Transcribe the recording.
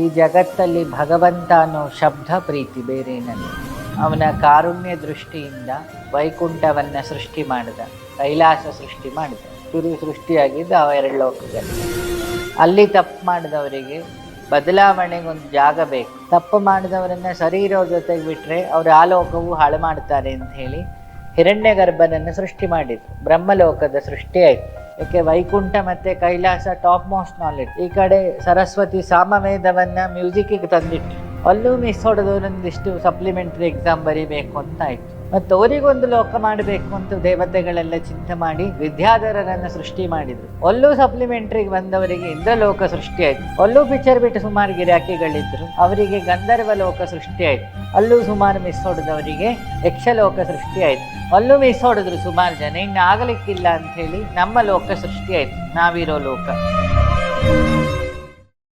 ಈ ಜಗತ್ತಲ್ಲಿ ಭಗವಂತ ಅನ್ನೋ ಶಬ್ದ ಪ್ರೀತಿ ಬೇರೇನಲ್ಲ ಅವನ ಕಾರುಣ್ಯ ದೃಷ್ಟಿಯಿಂದ ವೈಕುಂಠವನ್ನು ಸೃಷ್ಟಿ ಮಾಡಿದ, ಕೈಲಾಸ ಸೃಷ್ಟಿ ಮಾಡಿದ ಶುರು ಸೃಷ್ಟಿಯಾಗಿದ್ದ ಅವ ಎರಡು ಲೋಕದಲ್ಲಿ. ಅಲ್ಲಿ ತಪ್ಪು ಮಾಡಿದವರಿಗೆ ಬದಲಾವಣೆಗೊಂದು ಜಾಗ ಬೇಕು. ತಪ್ಪು ಮಾಡಿದವರನ್ನ ಸರಿ ಜೊತೆಗೆ ಬಿಟ್ಟರೆ ಅವರು ಆ ಲೋಕವು ಹಾಳು ಮಾಡ್ತಾರೆ ಅಂತ ಹೇಳಿ ಹಿರಣ್ಯ ಗರ್ಭನನ್ನು ಸೃಷ್ಟಿ ಮಾಡಿದರು. ಬ್ರಹ್ಮಲೋಕದ ಸೃಷ್ಟಿಯಾಯಿತು ಯಾಕೆ ವೈಕುಂಠ ಮತ್ತೆ ಕೈಲಾಸ ಟಾಪ್ ಮೋಸ್ಟ್ ನಾಲೆಡ್ಜ್ ಈ ಕಡೆ ಸರಸ್ವತಿ ಸಾಮವೇದವನ್ನ ಮ್ಯೂಸಿಕ್ಕಿಗೆ ತಂದಿಟ್ಟು ಅಲ್ಲೂ ಮಿಸ್ ಹೊಡೆದವರೊಂದಿಷ್ಟು ಸಪ್ಲಿಮೆಂಟರಿ ಎಕ್ಸಾಮ್ ಬರೀಬೇಕು ಅಂತ ಆಯ್ತು. ಮತ್ತು ಅವರಿಗೊಂದು ಲೋಕ ಮಾಡಬೇಕು ಅಂತ ದೇವತೆಗಳೆಲ್ಲ ಚಿಂತೆ ಮಾಡಿ ವಿದ್ಯಾಧರರನ್ನು ಸೃಷ್ಟಿ ಮಾಡಿದ್ರು. ಅಲ್ಲೂ ಸಪ್ಲಿಮೆಂಟ್ರಿಗೆ ಬಂದವರಿಗೆ ಇಂದ್ರಲೋಕ ಸೃಷ್ಟಿ ಆಯ್ತು. ಅಲ್ಲೂ ಪಿಕ್ಚರ್ ಬಿಟ್ಟು ಸುಮಾರು ಗಿರಾಕಿಗಳಿದ್ರು. ಅವರಿಗೆ ಗಂಧರ್ವ ಲೋಕ ಸೃಷ್ಟಿ ಆಯ್ತು. ಅಲ್ಲೂ ಸುಮಾರು ಮಿಸ್ ಹೊಡೆದವರಿಗೆ ಯಕ್ಷಲೋಕ ಸೃಷ್ಟಿ ಆಯ್ತು. ಅಲ್ಲೂ ಮಿಸ್ ಹೊಡೆದ್ರು ಸುಮಾರು ಜನ. ಇನ್ನು ಆಗಲಿಕ್ಕಿಲ್ಲ ಅಂತ ಹೇಳಿ ನಮ್ಮ ಲೋಕ ಸೃಷ್ಟಿ ಆಯ್ತು. ನಾವಿರೋ ಲೋಕ.